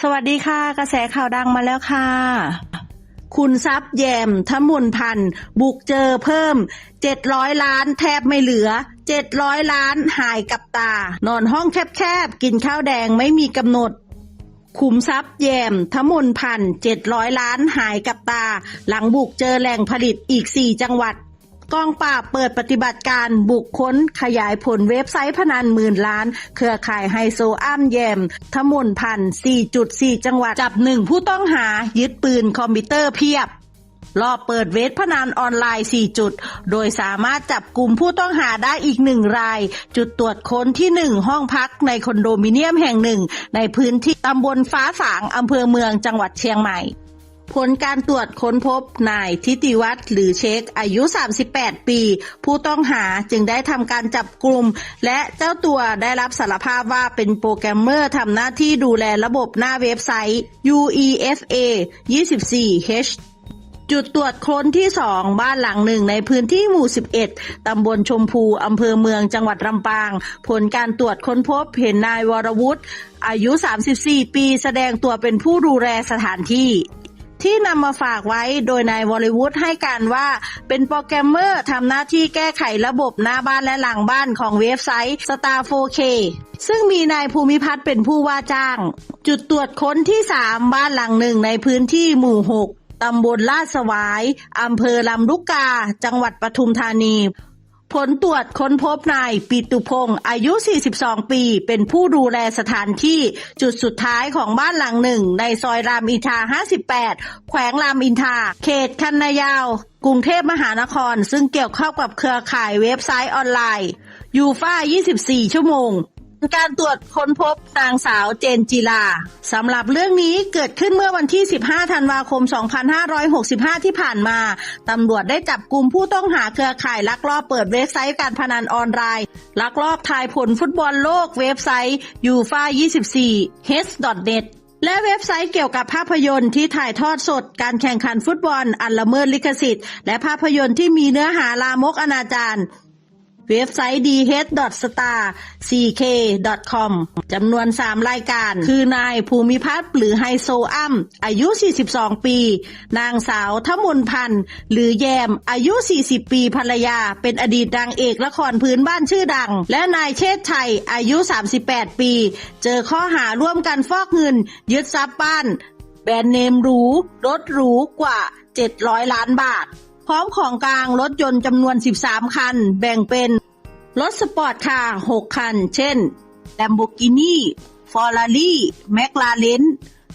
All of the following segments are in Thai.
สวัสดีค่ะ กระแสข่าวดังมาแล้วค่ะ คุณทรัพย์แยมทมุนพันธ์บุกเจอเพิ่ม700ล้านแทบไม่เหลือ700ล้านหายกับตา นอนห้องแคบๆ กินข้าวแดงไม่มีกำหนดขุมทรัพย์แยมทมุนพันธ์700ล้านหายกับตา หลังบุกเจอแหล่งผลิตอีก4จังหวัด กองปราบเปิดปฏิบัติการบุกค้นขยายผลเว็บไซต์พนันหมื่นล้าน เครือข่ายไฮโซอ้ามแยมทมุนพัน4.4 จังหวัดจับหนึ่งผู้ต้องหายึดปืนคอมพิวเตอร์เพียบรอบเปิดเว็บพนันออนไลน์ 4 จุด โดยสามารถจับกลุ่มผู้ต้องหาได้อีกหนึ่งราย จุดตรวจค้นที่ 1 ห้องพักในคอนโดมิเนียมแห่งหนึ่ง ในพื้นที่ตำบลฟ้าฝางอำเภอเมืองจังหวัดเชียงใหม่ ผลการตรวจค้นพบนายทิติวัฒน์หรือเช็คอายุ 38 ปี ผู้ต้องหาจึงได้ทำการจับกลุ่ม และเจ้าตัวได้รับสารภาพว่าเป็นโปรแกรมเมอร์ทำหน้าที่ดูแลระบบหน้าเว็บไซต์ UEFA 24H จุดตรวจค้นที่ 2 บ้านหลังหนึ่งในพื้นที่หมู่ 11 ตำบลชมพู อำเภอเมืองจังหวัดลำปาง ผลการตรวจค้นพบเห็นนายวรวุฒิอายุ 34 ปี แสดงตัวเป็นผู้ดูแลสถานที่ ที่นำมาฝากไว้โดยนายวรวุฒิให้การว่า เป็นโปรแกรมเมอร์ทำหน้าที่แก้ไขระบบหน้าบ้านและหลังบ้านของเว็บไซต์ Star 4K ซึ่งมีนายภูมิพัฒน์เป็นผู้ว่าจ้าง จุดตรวจค้นที่ 3 บ้านหลังหนึ่งในพื้นที่หมู่ 6ตำบลลาดสวาย อำเภอลำลูกกา จังหวัดปทุมธานี ผลตรวจค้นพบนายปิตุพงศ์อายุ 42 ปี เป็นผู้ดูแลสถานที่จุดสุดท้ายของบ้านหลังหนึ่ง ในซอยรามอินทรา58 แขวงรามอินทราเขตคันนายาว กรุงเทพมหานคร ซึ่งเกี่ยวข้องกับเครือข่ายเว็บไซต์ออนไลน์ยูฟ่า24 ชั่วโมง การตรวจค้นพบนางสาวเจนจีลาสำหรับเรื่องนี้เกิดขึ้นเมื่อวันที่ 15 ธันวาคม 2565 ที่ผ่านมาตำรวจได้จับกลุ่มผู้ต้องหาเครือข่ายลักลอบเปิดเว็บไซต์การพนันออนไลน์ ลักลอบทายผลฟุตบอลโลกเว็บไซต์ UEFA 24 h.net และเว็บไซต์เกี่ยวกับภาพยนตร์ที่ถ่ายทอดสดการแข่งขันฟุตบอลอันละเมิดลิขสิทธิ์ และภาพยนตร์ที่มีเนื้อหาลามกอนาจาร เว็บไซต์ dh.star4k.com จำนวน 3 รายการ คือนายภูมิพัฒน์หรือไฮโซอ้ำอายุ 42 ปี นางสาวทมุนพันธ์ หรือแยม อายุ 40 ปีภรรยา เป็นอดีตนางเอกละครพื้นบ้านชื่อดัง และนายเชษฐ์ชัย อายุ 38 ปี เจอข้อหาร่วมกันฟอกเงิน ยึดทรัพย์บ้าน แบรนด์เนมหรู รถหรูกว่า 700 ล้านบาท พร้อมของกลางรถยนต์จำนวน 13 คัน แบ่งเป็น รถสปอร์ตคาร์6คัน เช่น Lamborghini Ferrari McLaren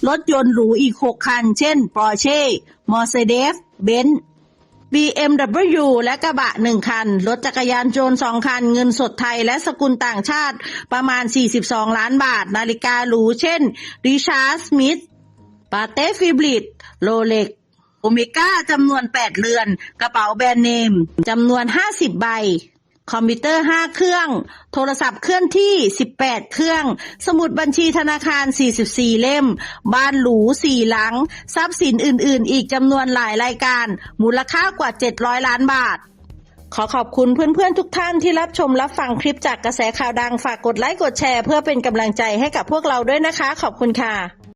รถยนต์หรูอีก 6 คัน เช่น Porsche Mercedes Benz BMW และกระบะ 1 คัน รถจักรยานยนต์2คัน เงินสดไทยและสกุลต่างชาติประมาณ 42 ล้านบาท นาฬิกาหรู เช่น Richard Smith ปาเต้ฟิบลิตโรเล็ก โอเมก้าจำนวน 8 เรือน กระเป๋าแบรนด์เนมจำนวน 50 ใบ คอมพิวเตอร์ 5 เครื่อง โทรศัพท์เคลื่อนที่ 18 เครื่อง สมุดบัญชีธนาคาร 44 เล่ม บ้านหรู 4 หลัง ทรัพย์สินอื่น ๆ อีกจำนวนหลายรายการ มูลค่ากว่า 700 ล้านบาทขอขอบคุณเพื่อนๆทุกท่านที่รับชมรับฟังคลิปจากกระแสข่าวดังฝากกดไลค์กดแชร์เพื่อเป็นกำลังใจให้กับพวกเราด้วยนะคะ ขอบคุณค่ะ